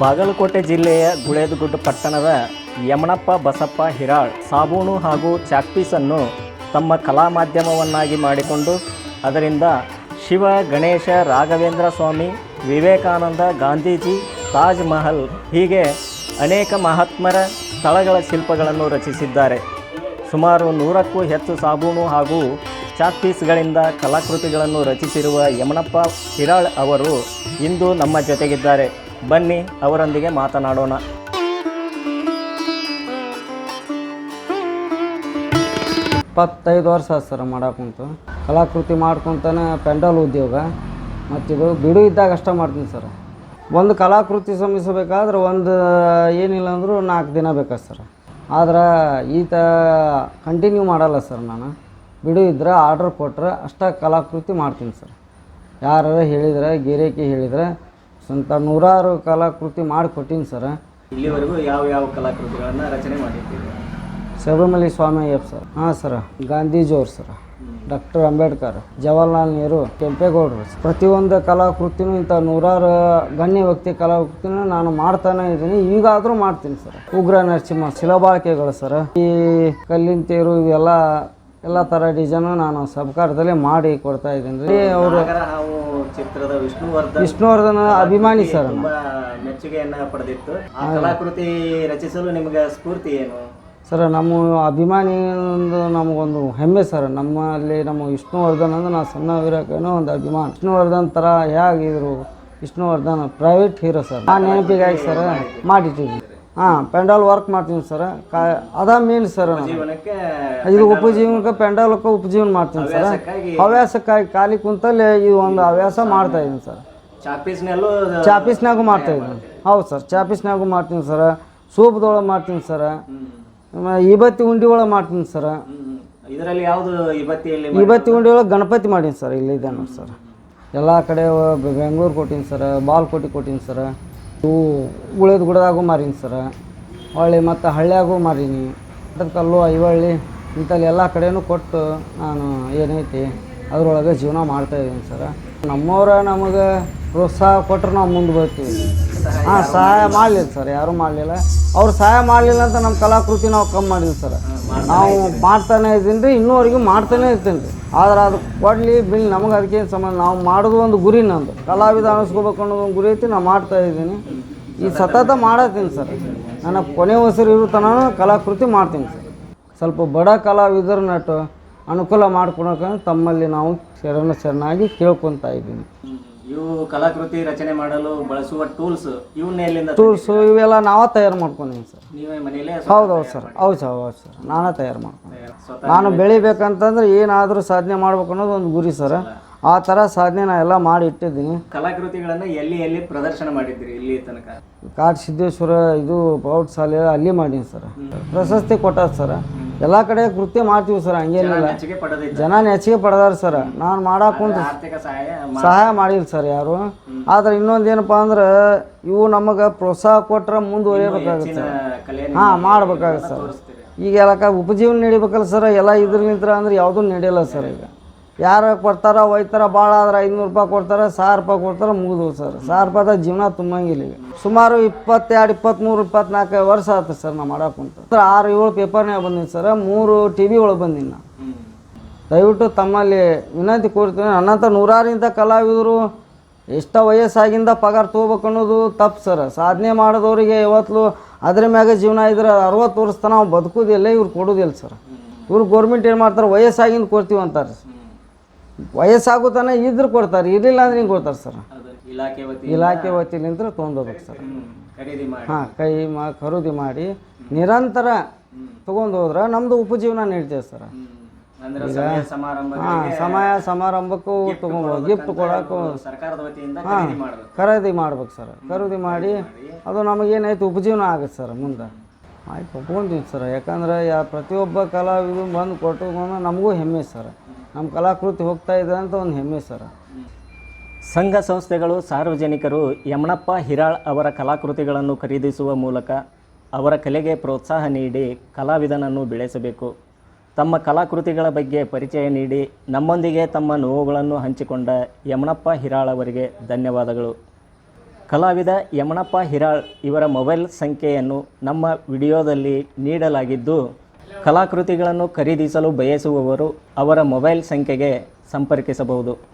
ಬಾಗಲಕೋಟೆ ಜಿಲ್ಲೆಯ ಗುಳೇದಗುಡ್ಡ ಪಟ್ಟಣದ ಯಮಣಪ್ಪ ಬಸಪ್ಪ ಹಿರಾಳ್ ಸಾಬೂನು ಹಾಗೂ ಚಾಕ್ಪೀಸನ್ನು ತಮ್ಮ ಕಲಾ ಮಾಧ್ಯಮವನ್ನಾಗಿ ಮಾಡಿಕೊಂಡು, ಅದರಿಂದ ಶಿವ, ಗಣೇಶ, ರಾಘವೇಂದ್ರ ಸ್ವಾಮಿ, ವಿವೇಕಾನಂದ ಗಾಂಧೀಜಿ, ತಾಜ್ ಮಹಲ್ ಹೀಗೆ ಅನೇಕ ಮಹಾತ್ಮರ ಸ್ಥಳಗಳ ಶಿಲ್ಪಗಳನ್ನು ರಚಿಸಿದ್ದಾರೆ. ಸುಮಾರು ನೂರಕ್ಕೂ ಹೆಚ್ಚು ಸಾಬೂನು ಹಾಗೂ ಚಾಕ್ಪೀಸ್ಗಳಿಂದ ಕಲಾಕೃತಿಗಳನ್ನು ರಚಿಸಿರುವ ಯಮನಪ್ಪ ಹಿರಾಳ್ ಅವರು ಇಂದು ನಮ್ಮ ಜೊತೆಗಿದ್ದಾರೆ. ಬನ್ನಿ ಅವರೊಂದಿಗೆ ಮಾತನಾಡೋಣ. ಇಪ್ಪತ್ತೈದು ವರ್ಷ ಸರ್ ಮಾಡಾಕುಂತು ಕಲಾಕೃತಿ ಮಾಡ್ಕೊತಾನೆ ಪೆಂಡಲ್ ಉದ್ಯೋಗ. ಮತ್ತಿದು ಬಿಡು ಇದ್ದಾಗ ಅಷ್ಟೇ ಮಾಡ್ತೀನಿ ಸರ್. ಒಂದು ಕಲಾಕೃತಿ ಸಮಿಸಬೇಕಾದ್ರೆ ಒಂದು, ಏನಿಲ್ಲ ಅಂದರೂ ನಾಲ್ಕು ದಿನ ಬೇಕಾ ಸರ್. ಆದ್ರೆ ಈತ ಕಂಟಿನ್ಯೂ ಮಾಡಲ್ಲ ಸರ್ ನಾನು. ಬಿಡು ಇದ್ರೆ ಆರ್ಡ್ರ್ ಕೊಟ್ರೆ ಅಷ್ಟೇ ಕಲಾಕೃತಿ ಮಾಡ್ತೀನಿ ಸರ್. ಯಾರು ಹೇಳಿದ್ರೆ, ಗಿರೇಕಿ ಹೇಳಿದ್ರೆ ಸ್ವಂತ ನೂರಾರು ಕಲಾಕೃತಿ ಮಾಡಿಕೊಟ್ಟಿನಿ ಸರ್. ಇಲ್ಲಿವರೆಗೂ ಯಾವ ಯಾವ ಕಲಾಕೃತಿಗಳನ್ನು ರಚನೆ ಮಾಡಿದ್ದೀರಿ? ಶಬರಿಮಲೆ ಸ್ವಾಮಿ ಅಯ್ಯಪ್ಪ ಸರ್. ಹಾಂ ಸರ್ ಗಾಂಧೀಜಿಯವ್ರು ಸರ್. ಡಾಕ್ಟರ್ ಅಂಬೇಡ್ಕರ್ ಜವಾಹರ್ಲಾಲ್ ನೆಹರು ಕೆಂಪೇಗೌಡರು ಪ್ರತಿಯೊಂದು ಕಲಾಕೃತಿನೂ ಇಂಥ ನೂರಾರು ಗಣ್ಯ ವ್ಯಕ್ತಿ ಕಲಾಕೃತಿನೂ ನಾನು ಮಾಡ್ತಾನೆ ಇದ್ದೀನಿ. ಈಗಾದರೂ ಮಾಡ್ತೀನಿ ಸರ್. ಉಗ್ರ ನರಸಿಂಹ ಶಿಲಾಬಾಳಿಕೆಗಳು ಸರ್. ಈ ಕಲ್ಲಿನ ತೇರು ಇವೆಲ್ಲ ಎಲ್ಲ ಥರ ಡಿಸೈನು ನಾನು ಸಬ್ಕಾರದಲ್ಲಿ ಮಾಡಿ ಕೊಡ್ತಾ ಇದ್ದೀನಿ ರೀ. ಅವರು ಹಾವು ಚಿತ್ರದ ವಿಷ್ಣುವರ್ಧನ್ ವಿಷ್ಣುವರ್ಧನ ಅಭಿಮಾನಿ ಸರ್ ನಾನು. ತುಂಬಾ ಮೆಚ್ಚುಗೆಯನ್ನ ಪಡೆದಿತ್ತು. ಆ ಕಲಾಕೃತಿ ರಚಿಸಲು ನಿಮಗೆ ಸ್ಫೂರ್ತಿ ಏನು? ಸರ್ ನಮ್ಮ ಅಭಿಮಾನಿ ಒಂದು ನಮಗೊಂದು ಹೆಮ್ಮೆ ಸರ್. ನಮ್ಮಲ್ಲಿ ನಮ್ಮ ವಿಷ್ಣುವರ್ಧನ್ ಅಂದ್ರೆ ನಾವು ಸಣ್ಣ ವೀರಕ್ಕೇನೋ ಒಂದು ಅಭಿಮಾನ. ವಿಷ್ಣುವರ್ಧನ್ ಥರ ಹೇಗಿದ್ರು ವಿಷ್ಣುವರ್ಧನ್ ಪ್ರೈವೇಟ್ ಹೀರೋ ಸರ್. ಆ ನೆನಪಿಗಾಗಿ ಸರ್ ಮಾಡಿಟ್ಟಿದ್ದೀನಿ ಹಾಂ ಪೆಂಡಾಲ್ ವರ್ಕ್ ಮಾಡ್ತೀನಿ ಸರ್ ಕಾ ಅದ ಮೇನ್ ಸರ್ ಇದು ಉಪಜೀವನಕ್ಕೆ ಪೆಂಡಾಲಕ್ಕೆ ಉಪಜೀವನ ಮಾಡ್ತೀನಿ ಸರ್ ಹವ್ಯಾಸಕ್ಕಾಗಿ ಖಾಲಿ ಕುಂತಲ್ಲಿ ಇದು ಒಂದು ಹವ್ಯಾಸ ಮಾಡ್ತಾ ಇದ್ದೀನಿ ಸರ್ ಚಾಪೀಸ್ನಾಗೂ ಮಾಡ್ತಾ ಇದ್ದೀನಿ ಹೌದು ಸರ್ ಚಾಪೀಸ್ನಾಗೂ ಮಾಡ್ತೀನಿ ಸರ್ ಸೂಪ್ದೊಳಗೆ ಮಾಡ್ತೀನಿ ಸರ್ ಈಬತ್ತಿ ಉಂಡಿ ಒಳಗೆ ಮಾಡ್ತೀನಿ ಸರ್ ಇದರಲ್ಲಿ ಯಾವುದು ಇವತ್ತಿ ಉಂಡಿ ಒಳಗೆ ಗಣಪತಿ ಮಾಡೀನಿ ಸರ್ ಇಲ್ಲಿದೆ ನೋಡಿ ಸರ್ ಎಲ್ಲ ಕಡೆ ಬೆಂಗ್ಳೂರು ಬೆಂಗಳೂರು ಕೊಟ್ಟೀನಿ ಸರ್ ಬಾಲ್ಕೋಟಿ ಕೊಟ್ಟೀನಿ ಸರ್ ಇವು ಉಳಿದ ಗುಡದಾಗೂ ಮಾರೀನಿ ಸರ್. ಹೊಳ್ಳಿ ಮತ್ತು ಹಳ್ಳಿಯಾಗೂ ಮಾರೀನಿ. ಕಲ್ಲು ಐವಳ್ಳಿ ಇಂಥಲ್ಲಿ ಎಲ್ಲ ಕಡೆನೂ ಕೊಟ್ಟು ನಾನು ಏನೈತಿ ಅದರೊಳಗೆ ಜೀವನ ಮಾಡ್ತಾ ಇದ್ದೀನಿ ಸರ್. ನಮ್ಮವ್ರ ನಮಗೆ ಪ್ರೋತ್ಸಾಹ ಕೊಟ್ಟರು ನಾವು ಮುಂದೆ ಬರ್ತೀವಿ ಹಾಂ, ಸಹಾಯ ಮಾಡಲಿಲ್ಲ ಸರ್, ಯಾರೂ ಮಾಡಲಿಲ್ಲ. ಅವ್ರು ಸಹಾಯ ಮಾಡಲಿಲ್ಲ ಅಂತ ನಮ್ಮ ಕಲಾಕೃತಿ ನಾವು ಕಮ್ಮಿ ಮಾಡಿದ್ವಿ ಸರ್. ನಾವು ಮಾಡ್ತಾನೆ ಇದ್ದೀನಿ ರೀ ಇನ್ನೂವರೆಗೂ ಮಾಡ್ತಾನೆ ಇರ್ತೀನಿ ರೀ ಆದ್ರೆ ಅದು ಕೊಡಲಿ, ಬಿಲ್ ನಮಗೆ ಅದಕ್ಕೇನು ಸಂಬಂಧ? ನಾವು ಮಾಡೋದು ಒಂದು ಗುರಿ ನಂದು. ಕಲಾವಿದ ಅನಿಸ್ಕೋಬೇಕು ಅನ್ನೋದು ಒಂದು ಗುರಿ ಐತಿ ನಾನು ಮಾಡ್ತಾ ಇದ್ದೀನಿ. ಈ ಸತತ ಮಾಡತ್ತೀನಿ ಸರ್. ನನ್ನ ಕೊನೆ ಉಸಿರು ಇರೋ ಕಲಾಕೃತಿ ಮಾಡ್ತೀನಿ ಸರ್. ಸ್ವಲ್ಪ ಬಡ ಕಲಾವಿದರ ನಟು ಅನುಕೂಲ ಮಾಡ್ಕೊಳಕ್ಕೆ ತಮ್ಮಲ್ಲಿ ನಾವು ಶರಣ ಶರಣಾಗಿ ಕೇಳ್ಕೊತಾ ಇದ್ದೀನಿ. ಇವು ಕಲಾಕೃತಿ ರಚನೆ ಮಾಡಲು ಬಳಸುವ ಟೂಲ್ಸ್ ಇವನ್ನ ಎಲ್ಲಿಂದ ಟೂಲ್ಸು ಇವೆಲ್ಲ ನಾವೇ ತಯಾರು ಮಾಡ್ಕೊಂಡಿದ್ದೀನಿ ಸರ್. ನೀವೇ ಮನೆಯಲ್ಲೇ ಹೌದು ಹೌದು ಸರ್. ಹೌದು ಸರ್ ಹೌದು ಸರ್. ನಾನೇ ತಯಾರು ಮಾಡ್ಕೊಂಡು ಸ್ವತಃ ನಾನು ಬೆಳಿಬೇಕಂತಂದ್ರೆ ಏನಾದರೂ ಸಾಧನೆ ಮಾಡ್ಬೇಕು ಅನ್ನೋದು ಒಂದು ಗುರಿ ಸರ್. ಆ ಥರ ಸಾಧನೆ ನಾ ಎಲ್ಲ ಮಾಡಿ ಇಟ್ಟಿದ್ದೀನಿ. ಕಲಾಕೃತಿಗಳನ್ನ ಎಲ್ಲಿ ಎಲ್ಲಿ ಪ್ರದರ್ಶನ ಮಾಡಿದ್ರಿ ಇಲ್ಲಿ ತನಕ? ಕಾಡ್ ಸಿದ್ದೇಶ್ವರ ಇದು ಪ್ರೌಢ ಶಾಲೆ ಅಲ್ಲಿ ಮಾಡೀನಿ ಸರ್. ಪ್ರಶಸ್ತಿ ಕೊಟ್ಟಾರ ಸರ್. ಎಲ್ಲ ಕಡೆ ಕೃತ್ಯ ಮಾಡ್ತೀವಿ ಸರ್ ಹಂಗೇನಿಲ್ಲ. ಜನ ನೆಚ್ಚಿಗೆ ಪಡೆದಾರ ಸರ್ ನಾನು ಮಾಡಾಕ ಕುಂತ ಸಹಾಯ ಮಾಡಿಲ್ಲ ಸರ್ ಯಾರು. ಆದ್ರೆ ಇನ್ನೊಂದು ಏನಪ್ಪ ಅಂದ್ರೆ ಇವು ನಮಗೆ ಪ್ರೋತ್ಸಾಹ ಕೊಟ್ರೆ ಮುಂದುವರಿಯಬೇಕಾಗುತ್ತೆ ಸರ್. ಮಾಡ್ಬೇಕಾಗತ್ತೆ ಹಾಂ ಮಾಡ್ಬೇಕಾಗತ್ತೆ ಸರ್. ಈಗ ಎಲ್ಲ ಉಪಜೀವನ ನಡಿಬೇಕಲ್ಲ ಸರ್ ಎಲ್ಲ ಇದ್ರಲಿಂತ್ರ ಅಂದ್ರೆ ಯಾವುದೂ ನಡೆಯಲ್ಲ ಸರ್ ಈಗ. ಯಾರು ಕೊಡ್ತಾರ ಒಯ್ತಾರ ಭಾಳ ಆದ್ರೆ ಐನೂರು ರೂಪಾಯಿ ಕೊಡ್ತಾರೆ ಸಾವಿರ ರೂಪಾಯಿ ಕೊಡ್ತಾರೆ ಮುಗಿದು ಸರ್. ಸಾವಿರ ರೂಪಾಯಿದ ಜೀವನ ತುಂಬಂಗಿಲ್ಲ ಈಗ. ಸುಮಾರು ಇಪ್ಪತ್ತೆರಡು, ಇಪ್ಪತ್ತ್ಮೂರು ಇಪ್ಪತ್ನಾಲ್ಕು ವರ್ಷ ಆಯ್ತು ಸರ್ ನಾ ಮಾಡೋಕೆ ಸರ್, ಆರು, ಏಳು ಪೇಪರ್ನಾಗ ಬಂದೀನಿ ಸರ್. ಮೂರು ಟಿ ವಿ ಒಳಗೆ ಬಂದೀನಿ ನಾನು ದಯವಿಟ್ಟು ತಮ್ಮಲ್ಲಿ ವಿನಂತಿ ಕೋರ್ತೀನಿ ನನ್ನಂಥ ನೂರಾರಿಂದ ಕಲಾವಿದರು, ಎಷ್ಟ ವಯಸ್ಸಾಗಿಂದ ಪಗಾರ ತೊಗೋಬೇಕು ಅನ್ನೋದು ತಪ್ಪು ಸರ್. ಸಾಧನೆ ಮಾಡಿದವರಿಗೆ ಇವತ್ತು ಅದ್ರ ಮ್ಯಾಗ ಜೀವನ ಇದ್ರೆ ಅರವತ್ತು ವರ್ಷ ತನಕ ಬದುಕೋದಿಲ್ಲ, ಇವ್ರು ಕೊಡೋದಿಲ್ಲ ಸರ್. ಇವ್ರು ಗೌರ್ಮೆಂಟ್ ಏನು ಮಾಡ್ತಾರೆ ವಯಸ್ಸಾಗಿಂದ ಕೊಡ್ತೀವಿ ಅಂತಾರೆ ವಯಸ್ಸಾಗೋ ತನಕ ಇದ್ರೆ ಕೊಡ್ತಾರೆ ಇರಲಿಲ್ಲ ಅಂದ್ರೆ ಹಿಂಗೆ ಕೊಡ್ತಾರೆ ಸರ್. ಇಲಾಖೆ ವತಿಯಿಂದ ತೊಗೊಂಡೋಗ್ಬೇಕು ಸರ್. ಹಾಂ ಕೈ ಮಾ ಖರೀದಿ ಮಾಡಿ ನಿರಂತರ ತೊಗೊಂಡು ಹೋದ್ರೆ ನಮ್ಮದು ಉಪಜೀವನ ನೀಡ್ತೇವೆ ಸರ್. ಹಾಂ ಸಮಯ ಸಮಾರಂಭಕ್ಕೂ ತೊಗೊಂಡು ಗಿಫ್ಟ್ ಕೊಡೋಕ್ಕೂ ಹಾಂ ವತಿಯಿಂದ ಖರೀದಿ ಮಾಡಬೇಕು. ಖರೀದಿ ಮಾಡ್ಬೇಕು ಸರ್. ಖರೀದಿ ಮಾಡಿ ಅದು ನಮಗೇನಾಯ್ತು ಉಪಜೀವನ ಆಗುತ್ತೆ ಸರ್ ಮುಂದೆ. ಆಯ್ತು ಒಪ್ಕೊಂತೀವಿ ಸರ್. ಯಾಕಂದ್ರೆ ಯಾ ಪ್ರತಿಯೊಬ್ಬ ಕಲಾವಿದು ಬಂದು ಕೊಟ್ಟು ನಮಗೂ ಹೆಮ್ಮೆ ಸರ್. ನಮ್ಮ ಕಲಾಕೃತಿ ಹೋಗ್ತಾ ಇದೆ ಅಂತ ಒಂದು ಹೆಮ್ಮೆ ಸರ್. ಸಂಘ ಸಂಸ್ಥೆಗಳು, ಸಾರ್ವಜನಿಕರು ಯಮಣಪ್ಪ ಹಿರಾಳ್ ಅವರ ಕಲಾಕೃತಿಗಳನ್ನು ಖರೀದಿಸುವ ಮೂಲಕ ಅವರ ಕಲೆಗೆ ಪ್ರೋತ್ಸಾಹ ನೀಡಿ ಕಲಾವಿದನನ್ನು ಬೆಳೆಸಬೇಕು. ತಮ್ಮ ಕಲಾಕೃತಿಗಳ ಬಗ್ಗೆ ಪರಿಚಯ ನೀಡಿ ನಮ್ಮೊಂದಿಗೆ ತಮ್ಮ ನೋವುಗಳನ್ನು ಹಂಚಿಕೊಂಡ ಯಮಣಪ್ಪ ಹಿರಾಳ್ ಅವರಿಗೆ ಧನ್ಯವಾದಗಳು. ಕಲಾವಿದ ಯಮಣಪ್ಪ ಹಿರಾಳ್ ಇವರ ಮೊಬೈಲ್ ಸಂಖ್ಯೆಯನ್ನು ನಮ್ಮ ವಿಡಿಯೋದಲ್ಲಿ ನೀಡಲಾಗಿದ್ದು ಕಲಾಕೃತಿಗಳನ್ನು ಖರೀದಿಸಲು ಬಯಸುವವರು ಅವರ ಮೊಬೈಲ್ ಸಂಖ್ಯೆಗೆ ಸಂಪರ್ಕಿಸಬಹುದು.